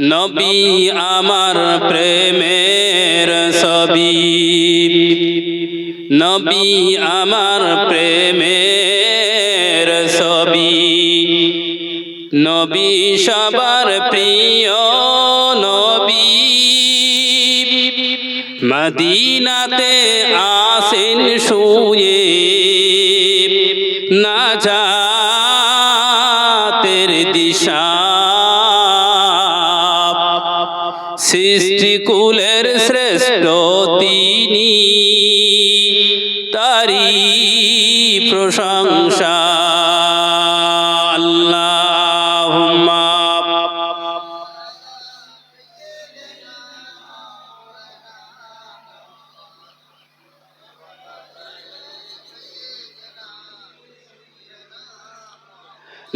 নবী আমার প্রেমের ছবি। নবী আমার প্রেমের ছবি। নবী সবার প্রিয় নবী। মদিনাতে আসেন শুয়ে। না যাতের সৃষ্টিকুলের শ্রেষ্ঠ তিনি। তারি প্রশংসা।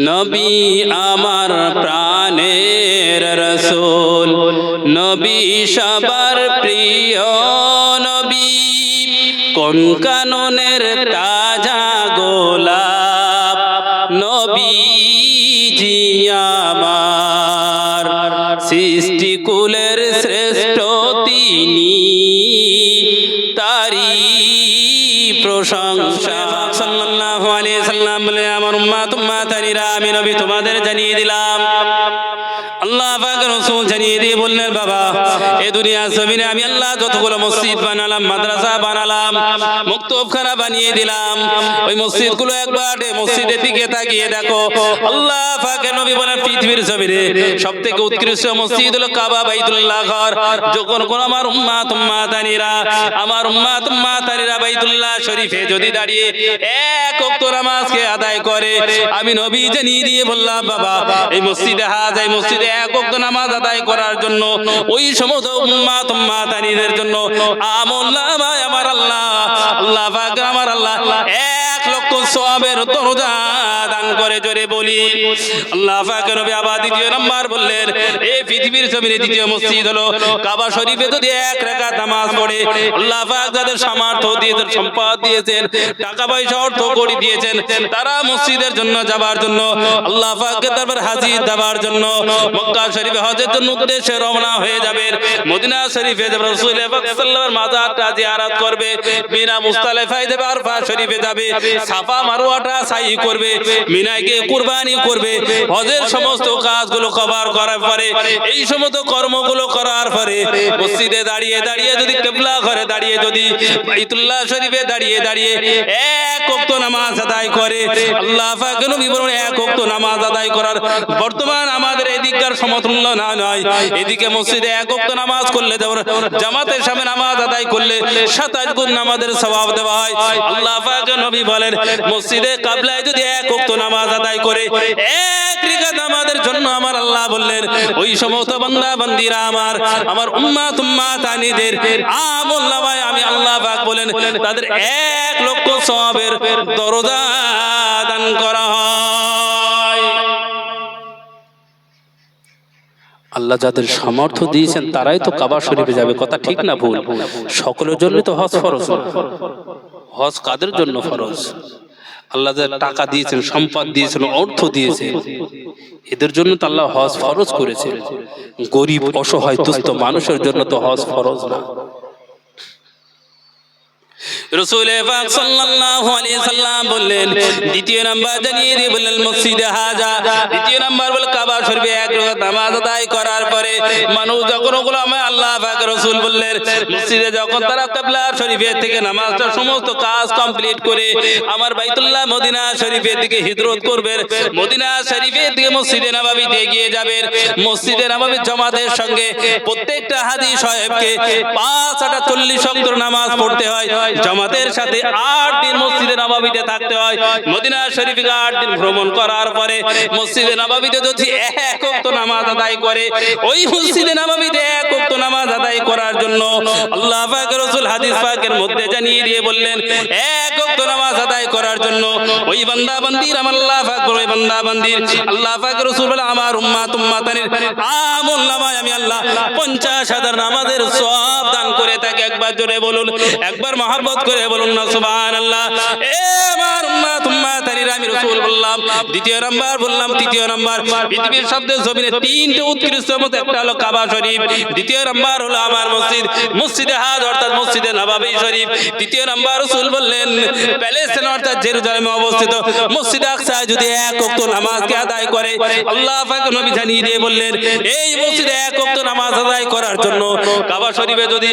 নবী আমার প্রাণের রসুল। নবী সবার প্রিয় নবী। কোন কাননের তাজা গোলাপ? নবী জি আমার। সৃষ্টিকুলের শ্রেষ্ঠ তিনি। তারি প্রশংসা। সাল্লাল্লাহু আলাইহি সাল্লাম বলে, আমার উম্মাত উম্মাতানিরা আমি নবী তোমাদের জানিয়ে দিলাম। শরীফে যদি দাঁড়িয়ে এক ওয়াক্ত নামাজকে আদায় করে, আমি নবী জানিয়ে দিয়ে বললাম, বাবা, এই মসজিদে হাজ, এই মসজিদে এক ওয়াক্ত নামাজ আদায় করার জন্য, ওই সমস্ত উম্মাত উম্মাতানিদের জন্য আমল নামায় আমার আল্লাহ আল্লাহ পাক আমার আল্লাহ সওয়াবের দরজা দান করে জোরে বলি। আল্লাহ পাক নবী আবার দ্বিতীয় নাম্বার বললেন এই পৃথিবীর জমিনে দ্বিতীয় মসজিদ হলো, কাবা শরীফে যদি এক রাকাত নামাজ পড়ে, আল্লাহ পাক যাদের সামর্থ্য দিয়েছেন সম্পদ দিয়েছেন, টাকা পয়সা অর্থ করি দিয়েছেন, তারা মসজিদের জন্য যাবার জন্য, আল্লাহ পাকের দরবার হাজির দেওয়ার জন্য মক্কা শরীফে হজের জন্য উদ্দেশ্যে রওনা হয়ে যাবেন। মদিনা শরীফে যাবে রাসূল পাক সাল্লাল্লাহু মাজারটা জিয়ারত করবে। মিনা মুস্তালিফায় যাবে, আরফা শরীফে যাবে, সাফা মারওয়াটা সাই করবে মিনায় কুরবানি করবে। হজের সমস্ত কাজগুলো কভার করার পরে, এই সমস্ত কর্মগুলো করার পরে, মসজিদে দাঁড়িয়ে দাঁড়িয়ে যদি কেবলা ঘরে দাঁড়িয়ে যদি বাইতুল্লাহ শরীফে দাঁড়িয়ে দাঁড়িয়ে এক ওয়াক্ত নামাজ আদায় করে, আল্লাহ পাক নবী বলেন, এক ওয়াক্ত নামাজ আদায় করার বর্তমান আমাদের এদিককার সমতুল্য না নয়। এদিকে মসজিদে এক ওয়াক্ত নামাজ করলে যেমন জামাতের সামনে নামাজ আদায় করলে সাতাশ গুণ নামাজের স্বভাব দেওয়া হয়। আল্লাহ পাক নবী বলেন মসজিদে কাবলায় যদি এক ওয়াক্ত নামাজ আদায় করে, এক রিকাত আমাদের জন্য আমার আল্লাহ বললেন, ওই সমস্ত বান্দা বান্দিরা আমার আমার উম্মাত উম্মাতানিদের আমল নামায় আমি আল্লাহ পাক বলেন, তাদের এক লক্ষ সওয়াবের দরজা দান করা আল্লাহ যাদের সামর্থ্য দিয়েছেন, তারাই তো কাবা শরীফে যাবে। কথা ঠিক না ভুল? সকলের জন্য তো হজ ফরজ। হজ কাদের জন্য ফরজ? আল্লাহ টাকা দিয়েছেন সম্পদ দিয়েছেন অর্থ দিয়েছেন এদের জন্য তো আল্লাহ হজ ফরজ করেছে। গরিব অসহায় দুস্থ মানুষের জন্য তো হজ ফরজ না। আমার বাইতুল্লাহ মদিনা শরীফের দিকে হিজরত করবেন, মদিনা শরীফের দিকে মসজিদে নববীতে এগিয়ে যাবেন, মসজিদে নববী জামাতের সঙ্গে প্রত্যেকটা হাদিস সাহেবকে পাঁচ আটা চল্লিশ নামাজ পড়তে হয়। জামাতের সাথে আট দিন মসজিদে নবাবিতে থাকতে হয়। মদিনা শরীফে আট দিন ভ্রমণ করার পরে মসজিদে নবাবিতে যদি এক ওয়াক্ত নামাজ আদায় করে, ওই মসজিদে নবাবিতে এক ওয়াক্ত নামাজ আদায় করার জন্য আল্লাহ পাক রাসূল হাদিস পাকের মধ্যে জানিয়ে দিয়ে বললেন, এক ওয়াক্ত নামাজ আদায় করার জন্য ওই বান্দা বান্দির আমার আল্লাহ পাক ওই বান্দা বান্দির আল্লাহ পাক রাসূল বলে, আমার উম্মাত উম্মাতানির আমল নামায় আমি আল্লাহ 50 হাজার নামাজের সওয়াব দান করে তাকে একবার জোরে বলুন। একবার মহব্বত করে বলুন না, সুবহানাল্লাহ। এ আমার আমি বললাম। দ্বিতীয় নাম্বার বললাম, তৃতীয় নাম্বার। পৃথিবীর জমিনে তিনটে উৎকৃষ্ট একটা হলো কাবা শরীফ। দ্বিতীয় নাম্বার হলো আমার মসজিদ, মসজিদে হাজ, অর্থাৎ মসজিদে শরীফ। তৃতীয় নাম্বার বললেন, প্যালেস্টাইন, অর্থাৎ জেরুজালেমে অবস্থিত। মসজিদ আকসা যদি এক নামাজকে আদায় করে, আল্লাহ নবী জানিয়ে দিয়ে বললেন, এই মসজিদে এক নামাজ আদায় করার জন্য কাবা শরীফে যদি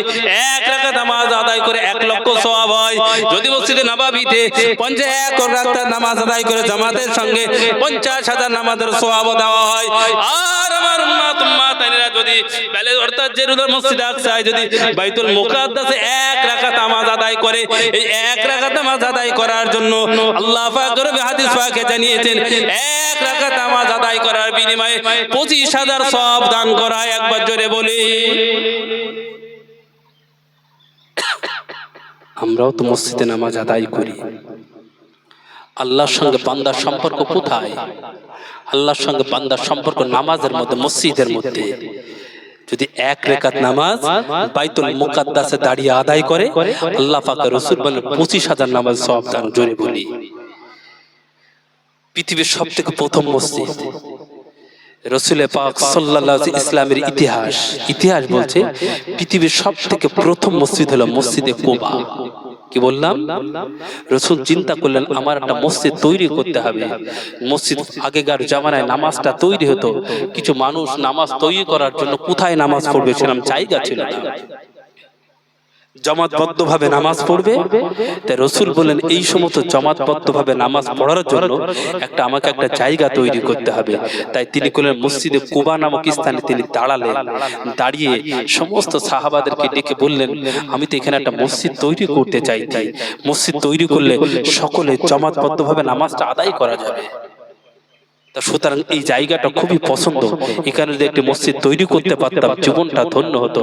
এক রাকাত নামাজ আদায় করে এক লক্ষ সওয়াব হয়। যদি মসজিদে নবাবিতে পঞ্চাশ এক রাকাত নামাজ আদায় করে জামাতের সঙ্গে পঞ্চাশ হাজার নামাজের সওয়াব দেওয়া হয়। আর আমার আদায় করে, এই এক আদায় করার জন্য আল্লাহ পাক রবি হাদিস পাকে জানিয়েছেন, এক রাকাত নামাজ আদায় করার বিনিময়ে পঁচিশ হাজার সব দান করা একবার জোরে বলি। আমরাও তো মসজিদে নামাজ আদায় করি। আল্লাহর সঙ্গে বান্দার সম্পর্ক কোথায়? আল্লাহর সঙ্গে বান্দার সম্পর্ক নামাজের মধ্যে, মসজিদের মধ্যে। যদি এক রেখাত নামাজ বাইতুল মুকাদ্দাসে দাঁড়িয়ে আদায় করে, আল্লাহ পাক রসুল বলে পঁচিশ হাজার নামাজ সব দান, জোরে বলি। পৃথিবীর সব থেকে প্রথম মসজিদ। রসুলের পাক সাল্লাল্লাহু ইসলামের ইতিহাস। ইতিহাস বলছে পৃথিবীর সব থেকে প্রথম মসজিদ হলো মসজিদে কোবা। কি বললাম? রসুল চিন্তা করলেন আমার একটা মসজিদ তৈরি করতে হবে। মসজিদ আগেকার জামানায় নামাজটা তৈরি হতো। কিছু মানুষ নামাজ তৈরি করার জন্য কোথায় নামাজ পড়বে সেরকম জায়গা ছিল না। জমাতবদ্ধ ভাবে নামাজ পড়বে? তাই রসুল বলেন এই সমস্ত জমাতবদ্ধ ভাবে নামাজ পড়ার জন্য একটা আমাকে একটা জায়গা তৈরি করতে হবে। তাই তিনি করলেন মসজিদে কুবা নামক স্থানে তিনি দাঁড়ালেন। দাঁড়িয়ে সমস্ত সাহাবাদেরকে ডেকে বললেন আমি তো এখানে একটা মসজিদ তৈরি করতে চাই তাই মসজিদ তৈরি করলে সকলে জমাতবদ্ধ ভাবে নামাজটা আদায় করা যাবে। সুতরাং এই জায়গাটা খুবই পছন্দ। এখানে যদি একটি মসজিদ তৈরি করতে পারতাম, জীবনটা ধন্য হতো।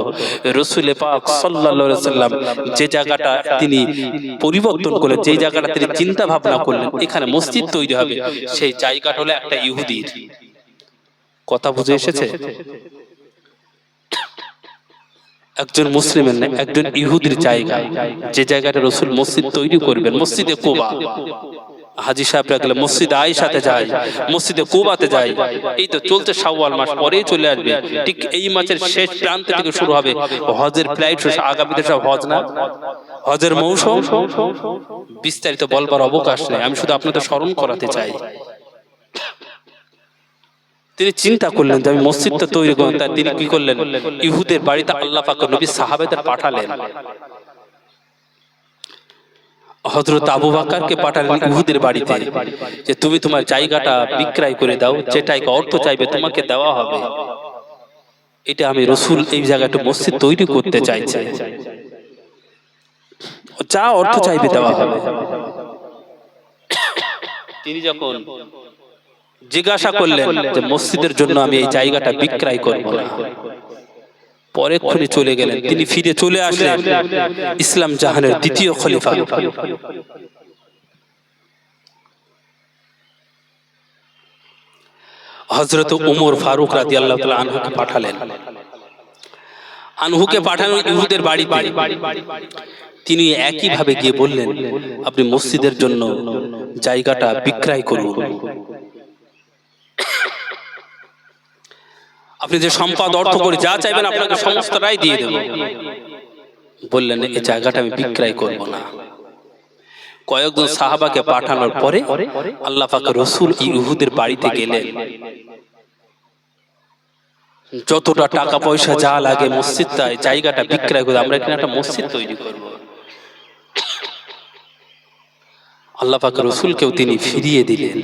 রসুল পাক সাল্লাম যে জায়গাটা তিনি পরিবর্তন করলেন যে জায়গাটা তিনি চিন্তা ভাবনা করলেন, এখানে মসজিদ তৈরি হবে, সেই জায়গাটা হলো একটা ইহুদির। কথা বুঝে এসেছে? একজন মুসলিমের না একজন ইহুদির জায়গা। যে জায়গাটা রসুল মসজিদ তৈরি করবেন, মসজিদে কোবা। হাজি সাহেবরা গেলে মসজিদে আয়সাতে যায় মসজিদে কোবাতে যায়। এই তো চলছে শাওয়াল মাস পরেই চলে আসবে। ঠিক এই মাসের শেষ প্রান্ত থেকে শুরু হবে। হজের ফ্লাইট আগামীতে সব হজ না? হজের মৌসুম? বিস্তারিত বলবার অবকাশ নেই আমি শুধু আপনাদের স্মরণ করাতে চাই। তিনি চিন্তা করলেন যে আমি মসজিদটা তৈরি তাই তিনি কি করলেন? ইহুদের বাড়িতে আল্লাহ পাক নবী সাহাবেদের পাঠালেন। হজরত আবু বাকারকে পাঠালেন ইহুদের বাড়িতে যে তুমি তোমার জায়গাটা বিক্রয় করে দাও যেটাই অর্থ চাইবে তোমাকে দেওয়া হবে। এটা আমি রসুল এই জায়গাটা মসজিদ তৈরি করতে চাইছি। যা অর্থ চাইবে দেওয়া হবে। তিনি যখন জিজ্ঞাসা করলেন যে মসজিদের জন্য আমি এই জায়গাটা বিক্রয় করব না। পরেক্ষণে চলে গেলেন। তিনি ফিরে চলে আসলেন। ইসলাম জাহানের দ্বিতীয় খলিফা। হজরত উমর ফারুক রাজি আল্লাহ আনহুকে পাঠালেন। আনহুকে পাঠানো ইহুদের বাড়ি তিনি একইভাবে গিয়ে বললেন আপনি মসজিদের জন্য জায়গাটা বিক্রয় করুন। আপনি যে সম্পদ অর্থ করে, যা চাইবেন আপনাকে সমস্তটাই দিয়ে দেব। বললেন এই জায়গাটা আমি বিক্রয় করব না। কয়েকজন সাহাবাকে পাঠানোর পরে আল্লাহ পাকে রসুল ইহুদের বাড়িতে গেলেন। যতটা টাকা পয়সা যা লাগে মসজিদটায়, জায়গাটা বিক্রয় করে আমরা এখানে একটা মসজিদ তৈরি করব। আল্লাহ পাক রসুলকেও তিনি ফিরিয়ে দিলেন।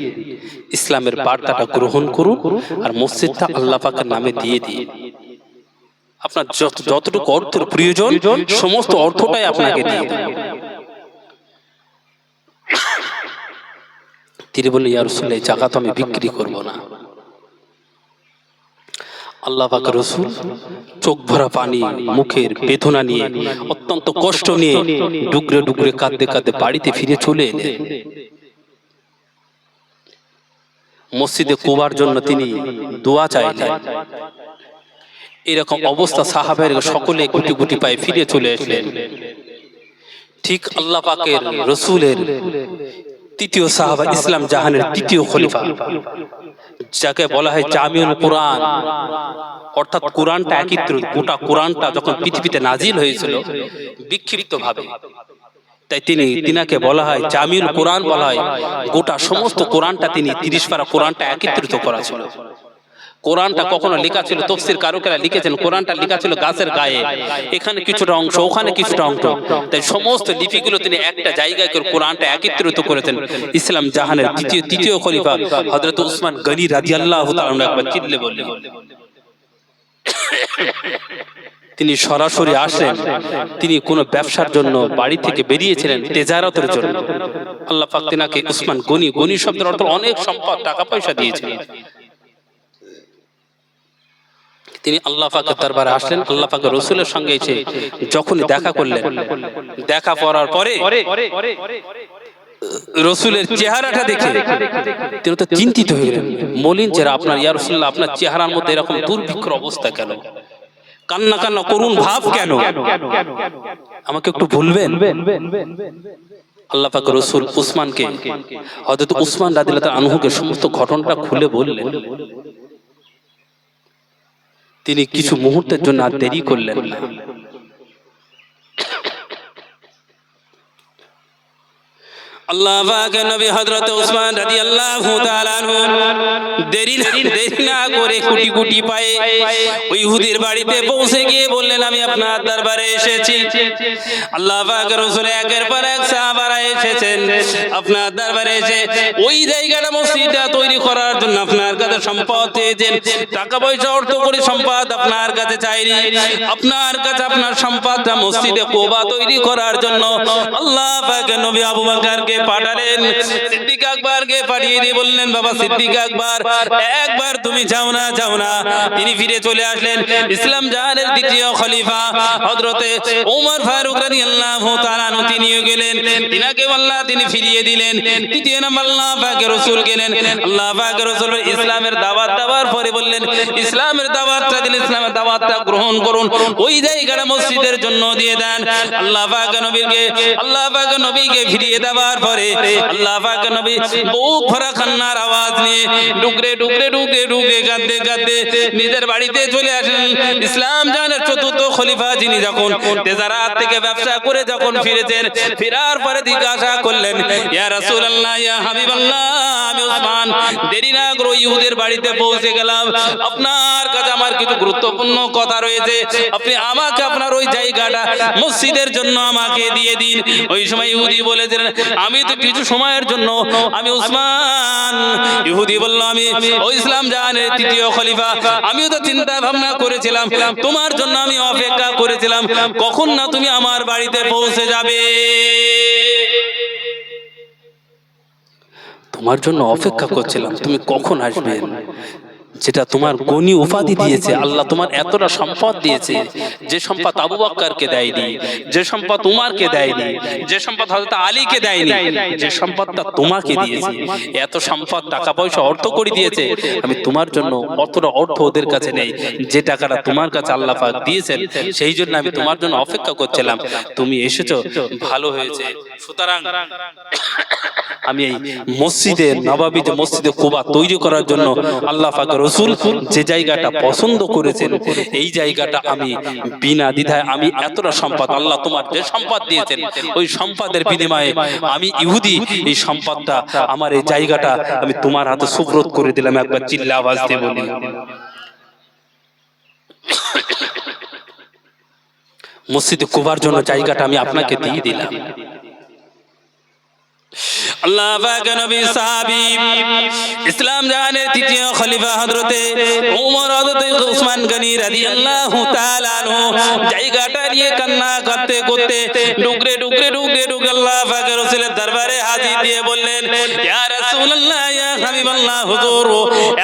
ইসলামের বার্তাটা গ্রহণ করুন আর মসজিদটা আল্লাহ পাকের নামে দিয়ে দিন। আপনার যতটুকু অর্থের প্রয়োজন সমস্ত অর্থটাই আপনাকে দিয়ে তিনি বললেন ইয়া রসুল এই জায়গা তো আমি বিক্রি করব না। আল্লাহ পাক রসুল চোখ ভরা পানি মুখের বেদনা নিয়ে অত্যন্ত কষ্ট নিয়ে ডুগরে ডুগরে কাঁদতে কাঁদতে বাড়িতে ফিরে চলে এলেন। মসজিদে কোবার জন্য তিনি দোয়া চাইলেন। এরকম অবস্থা সাহাবের সকলে গুটি গুটি পায়ে ফিরে চলে আসলেন। ঠিক আল্লাহ পাকের রসুলের তৃতীয় সাহাবা ইসলাম জাহানের তৃতীয় খলিফা, যাকে বলা হয় জামিউল কোরআন। অর্থাৎ কোরআনটা একত্রিত গোটা কোরআনটা যখন পৃথিবীতে নাজিল হয়েছিল, বিক্ষিপ্তভাবে। তাই তিনি, তিনাকে বলা হয় জামিউল কোরআন বলা হয়। গোটা সমস্ত কোরআনটা তিনি তিরিশ পারা কোরআনটা একত্রিত করা ছিল। কোরআনটা কখনো লেখা ছিল তফসির কারকেরা লিখেছেন কোরআনটা লেখা ছিল গাছের গায়ে। এখানে কিছুটা অংশ ওখানে কিছুটা অংশ। তাই সমস্ত লিপিগুলো তিনি একটা জায়গায় করে কোরআনটা একত্রিত করেছেন। ইসলাম জাহানের দ্বিতীয় তৃতীয় খলিফা হযরত উসমান গনি রাদিয়াল্লাহু তাআলা একবার চিল্লে বললেন। তিনি সরাসরি আসলেন। তিনি কোনো ব্যবসার জন্য বাড়ি থেকে বেরিয়েছিলেন তেজারতের জন্য। আল্লাহ পাক তিনাকে উসমান গনি গনি শব্দের অর্থ অনেক সম্পদ টাকা পয়সা দিয়েছিলেন তিনি আল্লাহ পাকের দরবারে আসলেন আল্লাহ পাকের রসুলের সঙ্গে এসে যখনই দেখা করলেন দেখা করার পরে রসুলের চেহারাটা দেখে তিনি তো চিন্তিত হয়ে গেলেন। মলিন চেহারা আপনার ইয়া রসুল্লাহ আপনার চেহারার মধ্যে এরকম দুর্ভিক্ষর অবস্থা কেন? কান্না কান্না করুন ভাব কেন? আমাকে একটু ভুলবেন? আল্লাহ পাক রসুল উসমানকে হয়তো উসমান রাদিল্লাহ আনহুকে সমস্ত ঘটনাটা খুলে বললেন। তিনি কিছু মুহূর্তের জন্য আর দেরি করলেন না। আল্লাহ পাকের নবী হযরত উসমান রাদিয়াল্লাহু তাআলা আনহু দেরি দেরি না করে কুটি কুটি পায়ে ওই ইহুদির বাড়িতে পৌঁছে গিয়ে বললেন, আমি আপনার দরবারে এসেছি। আল্লাহ পাকের রাসূল একের পর এক সাহাবারা এসেছেন। আপনার দরবারে এসে ওই জায়গাটা মসজিদটা তৈরি করার জন্য আপনার কাছে সম্পদ চেয়েছেন। টাকা পয়সা, অর্থ করে সম্পদ আপনার কাছে চাইনি। আপনার কাছে আপনার সম্পদটা মসজিদে কোবা তৈরি করার জন্য আল্লাহ পাকের নবী আবু বকরকে পাঠালেন সিদ্দিক আকবরকে পাঠিয়ে দিয়ে বললেন, বাবা সিদ্দিক আকবর, একবার তুমি যাও না যাও না। তিনি ফিরে চলে আসলেন। ইসলাম জাহানের দ্বিতীয় খলিফা ফারুক তিনিও গেলেন। তিনাকে আল্লাহ তিনি ফিরিয়ে দিলেন। তৃতীয় আল্লাহ গেলেন। আল্লাহ ইসলামের দাওয়াত পরে বললেন, ইসলামের ইসলামের গ্রহণ করুন। ওই জায়গাটা মসজিদের জন্য দিয়ে দেন। আল্লাহ পাক নবীকে, আল্লাহ নবীকে ফিরিয়ে দেওয়ার পরে আল্লাহ পাক নবী বহু ভরা কান্নার আওয়াজ নিয়ে ডুকরে ডুকরে ডুকরে ডুকরে কাঁদতে কাঁদতে নিজের বাড়িতে চলে আসেন। ইসলাম জানের চতুর্থ খলিফা যিনি যখন তেজারাত থেকে ব্যবসা করে যখন ফিরেছেন, ফেরার পরে জিজ্ঞাসা করলেন, ইয়া রাসূলুল্লাহ, ইয়া হাবিবাল্লাহ আমি ওসমান দেরি না করে ইহুদের বাড়িতে পৌঁছে গেলাম। আপনার কাছে আমার কিছু গুরুত্বপূর্ণ কথা রয়েছে। আপনি আমাকে আপনার ওই জায়গাটা, মসজিদের জন্য আমাকে দিয়ে দিন। ওই সময় ইহুদি বলেছিলেন, আমি তো কিছু সময়ের জন্য, আমি উসমান। ইহুদি বলল, আমি ও ইসলাম জাহানের তৃতীয় খলিফা। আমিও তো চিন্তা ভাবনা করেছিলাম, তোমার জন্য আমি অপেক্ষা করেছিলাম। কখন না তুমি আমার বাড়িতে পৌঁছে যাবে? তোমার জন্য অপেক্ষা করছিলাম তুমি কখন আসবে? যেটা তোমার গনি উপাধি দিয়েছে। আল্লাহ তোমার এতটা সম্পদ দিয়েছে। যে সম্পদ আবু বক্করকে দেয়নি যে সম্পদ উমারকে দেয়নি যে সম্পদ হযরত আলীকে দেয়নি যে সম্পদটা তোমাকে দিয়েছে। এত সম্পদ টাকা পয়সা অর্থ করে দিয়েছে। আমি তোমার জন্য অতটা অর্থ ওদের কাছে নেই। যে টাকাটা তোমার কাছে আল্লাহ পাক দিয়েছেন সেই জন্য আমি তোমার জন্য অপেক্ষা করছিলাম। তুমি এসেছ ভালো হয়েছে। সুতরাং আমি এই মসজিদে নবাবিতে মসজিদে কুবা তৈরি করার জন্য আল্লাহ পাক রসুল যে জায়গাটা পছন্দ করেছেন, এই জায়গাটা আমি বিনা দ্বিধায় আমি এতটা সম্পদ আল্লাহ তোমার যে সম্পদ দিয়েছেন, ওই সম্পদের বিনিময়ে আমি ইহুদি, এই সম্পদটা আমার এই জায়গাটা আমি তোমার হাতে সুব্রত করে দিলাম, একবার চিল্লা আওয়াজ দিয়ে বলি। মসজিদে কুবার জন্য জায়গাটা আমি আপনাকে দিয়ে দিলাম। আল্লাহ পাক নবী সাহাবী, ইসলাম জাহানের তৃতীয় খলিফা হযরতে ওমর হযরতে উসমান গনি রাদিয়াল্লাহু তাআলা আনহু, জায়গাটা নিয়ে কান্না করতে করতে ডুকরে ডুকরে ডুকরে ডুকরে আল্লাহ পাক রাসূলের দরবারে হাজির দিয়ে বললেন, ইয়া রাসূলুল্লাহ, ইয়া হাবিবাল্লাহ, হুজুর,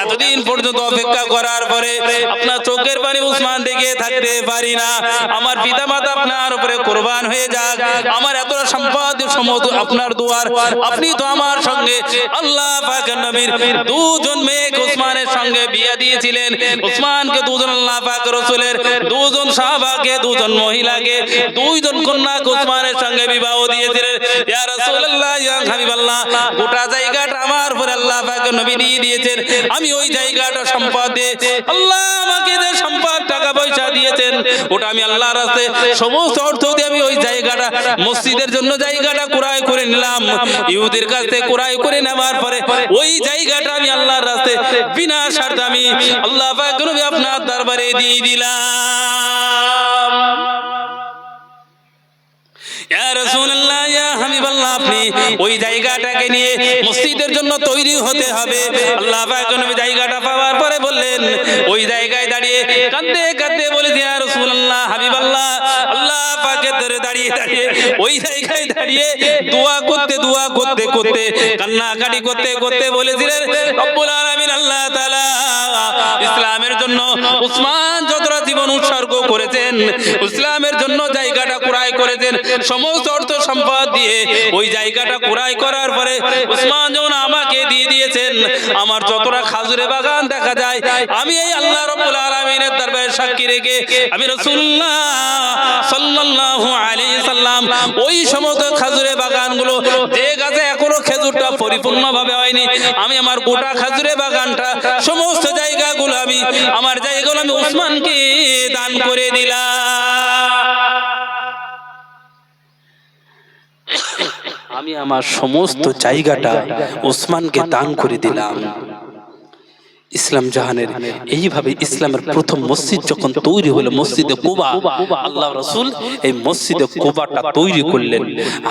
এতদিন পর্যন্ত অপেক্ষা করার পরে আপনার চোখের পানি উসমান দেখে থাকতে পারি না। আমার পিতামাতা আপনার উপরে কুরবান হয়ে যাক। আমার এত সম্পদ সমস্ত আপনার দুয়ার, আপনি তো আমার সঙ্গে। আল্লাহ পাকের নবীর দুজন মেয়ে ওসমানের সঙ্গে বিয়ে দিয়েছিলেন। ওসমানকে দুজন আল্লাহ পাক রসুলের, দুজন সাহাবাকে, দুজন মহিলাকে, দুইজন কন্যা ওসমানের সঙ্গে বিবাহ দিয়েছিলেন। ইয়া রাসূলুল্লাহ, ইয়া হাবিবাল্লাহ, গোটা জায়গাটা আমার উপরে আল্লাহ পাক নবী দিয়ে দিয়েছেন। আমি ওই জায়গাটা সম্পদ দিয়ে আল্লাহ আমাকে যে সম্পদ, টাকা পয়সা দিয়েছেন, ওটা আমি আল্লাহর রাস্তায় সমস্ত অর্থ দিয়ে আমি ওই জায়গাটা, মসজিদের জন্য জায়গাটা কুরাই করে নিলাম। ইহুদের কাছ থেকে কুরাই করে নেওয়ার পরে ওই জায়গাটা আমি আল্লাহর রাস্তায় বিনা স্বার্থে আমি আল্লাহ পাক নবী আপনার দরবারে দিয়ে দিলাম। জায়গাটাকে নিয়ে মসজিদের জন্য তৈরি হতে হবে। আল্লাহ জায়গাটা পাওয়ার পরে বললেন, ওই জায়গায় দাঁড়িয়ে কাঁদতে কাঁদতে বলে ইয়া রাসূলুল্লাহ, হাবিবাল্লাহ, আল্লাহ পাকের ধরে দাঁড়িয়ে দাঁড়িয়ে ওই জায়গায় দাঁড়িয়ে দোয়া করতে দোয়া করতে করতে, কান্নাকাটি করতে করতে বলেছিলেন রব্বুল আলামিন, আল্লাহ তাআলা ইসলামের জন্য উসমান যতটা জীবন উৎসর্গ করেছেন, ইসলামের জন্য জায়গাটা কুরাই করেছেন, সমস্ত অর্থ সম্পদ দিয়ে ওই জায়গাটা কুরাই করার পরে উসমান যখন আমাকে দিয়ে দিয়েছেন, আমার যতটা খাজুরে বাগান দেখা যায়, আমি এই আল্লাহ রব্বুল আলামিনের দরবারে সাক্ষী রেখে আমি রাসূলুল্লাহ সাল্লাল্লাহু আলাইহি সাল্লাম ওই সমস্ত খাজুরে বাগানগুলো যে গাছে এখনও খেজুরটা পরিপূর্ণভাবে হয়নি, আমি আমার গোটা খাজুরে বাগানটা, সমস্ত জায়গাগুলো আমি, আমার জায়গাগুলো আমি উসমানকে দান করে দিলাম। আমি আমার সমস্ত জায়গাটা ওসমানকে দান করে দিলাম। ইসলাম জাহানের। এইভাবে ইসলামের প্রথম মসজিদ যখন তৈরি হলো, মসজিদে কুবা, আল্লাহ রসুল এই মসজিদে কুবাটা তৈরি করলেন।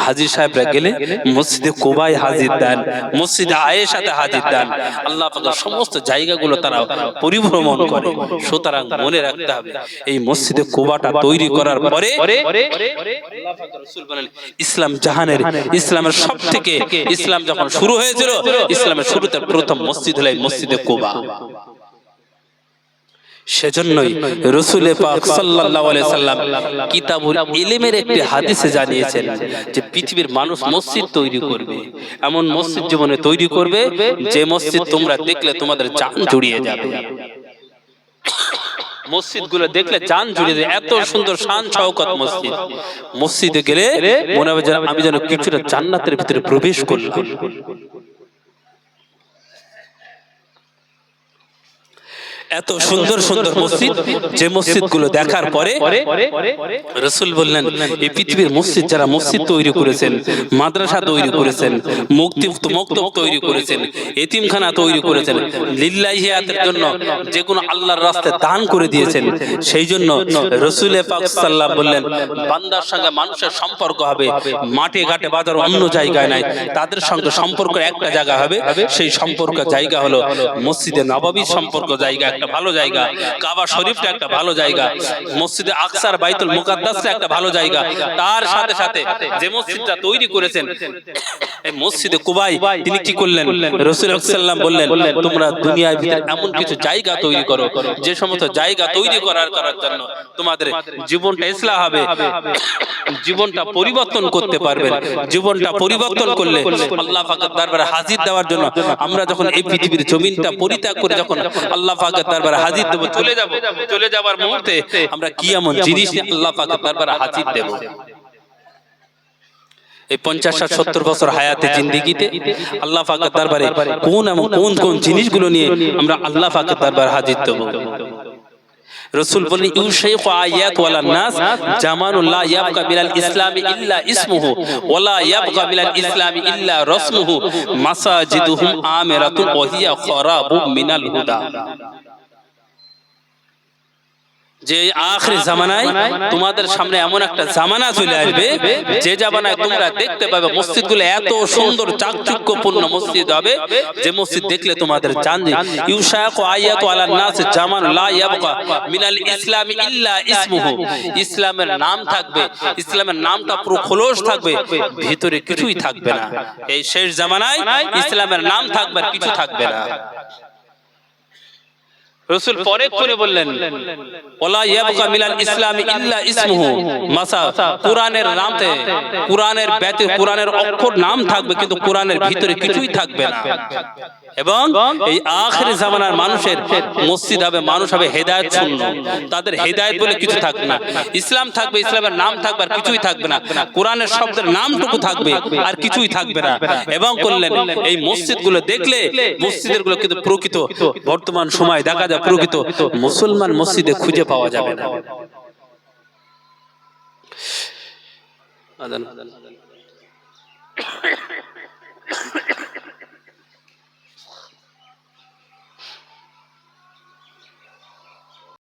হাজির সাহেবরা গেলে মসজিদে কুবায় হাজির দেন, মসজিদে আয়েশাতে হাজির দেন। আল্লাহ সমস্ত জায়গাগুলো তারা পরিভ্রমণ করে। সুতরাং মনে রাখতে হবে, এই মসজিদে কুবাটা তৈরি করার পরে ইসলাম জাহানের, ইসলামের সব থেকে ইসলাম যখন শুরু হয়েছিল, ইসলামের শুরুতে প্রথম মসজিদ হলো মসজিদে কুবা। সেজন্যই রসুল পাক সাল্লাল্লাহু আলাইহি সাল্লাম কিতাবুল ইলমের একটি হাদিসে জানিয়েছেন যে পৃথিবীর মানুষ মসজিদ তৈরি করবে, এমন মসজিদ জীবনে তৈরি করবে যে মসজিদ তোমরা দেখলে তোমাদের জান জুড়িয়ে যাবে। মসজিদগুলো দেখলে জান জুড়িয়ে যায় এত সুন্দর শান চৌকত মসজিদ। মসজিদে গেলে মনে হবে যেন আমি যেন কিছুটা জান্নাতের ভিতরে প্রবেশ করলাম। এত সুন্দর সুন্দর মসজিদ যে মসজিদগুলো দেখার পরে রসুল বললেন এই পৃথিবীর মসজিদ যারা মসজিদ তৈরি করেছেন মাদ্রাসা তৈরি করেছেন মুক্তি মক্তব তৈরি করেছেন এতিমখানা তৈরি করেছেন লিল্লাহিয়াতের জন্য যে কোনো আল্লাহর রাস্তায় দান করে দিয়েছেন সেই জন্য রসুল পাক সাল্লাহ বললেন বান্দার সঙ্গে মানুষের সম্পর্ক হবে মাঠে ঘাটে বাজার অন্য জায়গায় নাই তাদের সঙ্গে সম্পর্ক একটা জায়গা হবে সেই সম্পর্ক জায়গা হলো মসজিদে নবাবির সম্পর্ক জায়গা একটা ভালো জায়গা কাবা শরীফটা একটা ভালো জায়গা মসজিদে আকসার বাইতুল মুকাদ্দাসটা একটা ভালো জায়গা। তার সাথে সাথে যে মসজিদটা তৈরি করেছেন এই মসজিদে কুবাই তিনি কি করলেন? রসুল সাল্লাম বললেন তোমরা দুনিয়ার ভিতরে এমন কিছু জায়গা তৈরি করো যে সমস্ত জায়গা তৈরি করার করার জন্য তোমাদের জীবনটা ইসলাম হবে। জীবনটা পরিবর্তন করতে পারবেন। জীবনটা পরিবর্তন করলে আল্লাহ পাকের দরবারে হাজির দেওয়ার জন্য আমরা যখন এই পৃথিবীর জমিনটা পরিত্যাগ করে যখন আল্লাহ পাকের দরবারে হাজির দেব চলে যাব চলে যাবার মুহূর্তে আমরা কি এমন জিনিস আল্লাহ পাকের দরবারে হাজির দেব? এই পঞ্চাশ ষাট সত্তর বছর হায়াতে জিন্দিগিতে আল্লাহ পাকের দরবারে কোন এমন কোন কোন জিনিসগুলো নিয়ে আমরা আল্লাহ পাকের দরবারে হাজির দেব? রসুল বলেন ইউশাইকু আয়াত ওয়ালা নাস জামানুল্লাহ ইয়াবকা বিলাল ইসলামি ইল্লা ইসমুহু ওয়ালা ইয়াবকা বিলাল ইসলামি ইল্লা রাসমুহু মাসাজিদুহুম আমিরাতুন ওয়া হিয়া খারাবু মিনাল হুদা। যে আখরি জামানায় তোমাদের সামনে এমন একটা জামানা চলে আসবে, যে জামানায় তোমরা দেখতে পাবে মসজিদগুলো এত সুন্দর, চাকচিক্যপূর্ণ মসজিদ হবে। যে মসজিদ দেখলে তোমাদের জান ইউশাক আয়াতু আলা নাস জামান লা ইয়াবকা মিনাল ইসলামি ইল্লা ইসমুহু। ইসলামের নাম থাকবে, ইসলামের নামটা পুরো খোলস থাকবে, ভিতরে কিছুই থাকবে না। এই শেষ জামানায় ইসলামের নাম থাকবে আর কিছু থাকবে না। রসুল পরে করে বললেন ওলা ইয়াবকা মিলাল ইসলাম ইল্লা ইসমুহু। মাসা কোরআনের নামতে কোরআনের কোরআনের অক্ষর নাম থাকবে কিন্তু কোরআনের ভিতরে কিছুই থাকবে না। এবং এই আখেরি জামানার মানুষের মসজিদ হবে মানুষ হবে হেদায়েত শূন্য। তাদের হেদায়েত বলে কিছু থাকবে না। ইসলাম থাকবে ইসলামের নাম থাকবে আর কিছুই থাকবে না। কোরআনের শব্দের নামটুকু থাকবে আর কিছুই থাকবে না। এবং করলেন এই মসজিদগুলো দেখলে মসজিদেরগুলো কিন্তু প্রকৃত বর্তমান সময়। দেখা জানাজা প্রকৃত মুসলমান মসজিদে খুঁজে পাওয়া যাবে না। আদান আদান।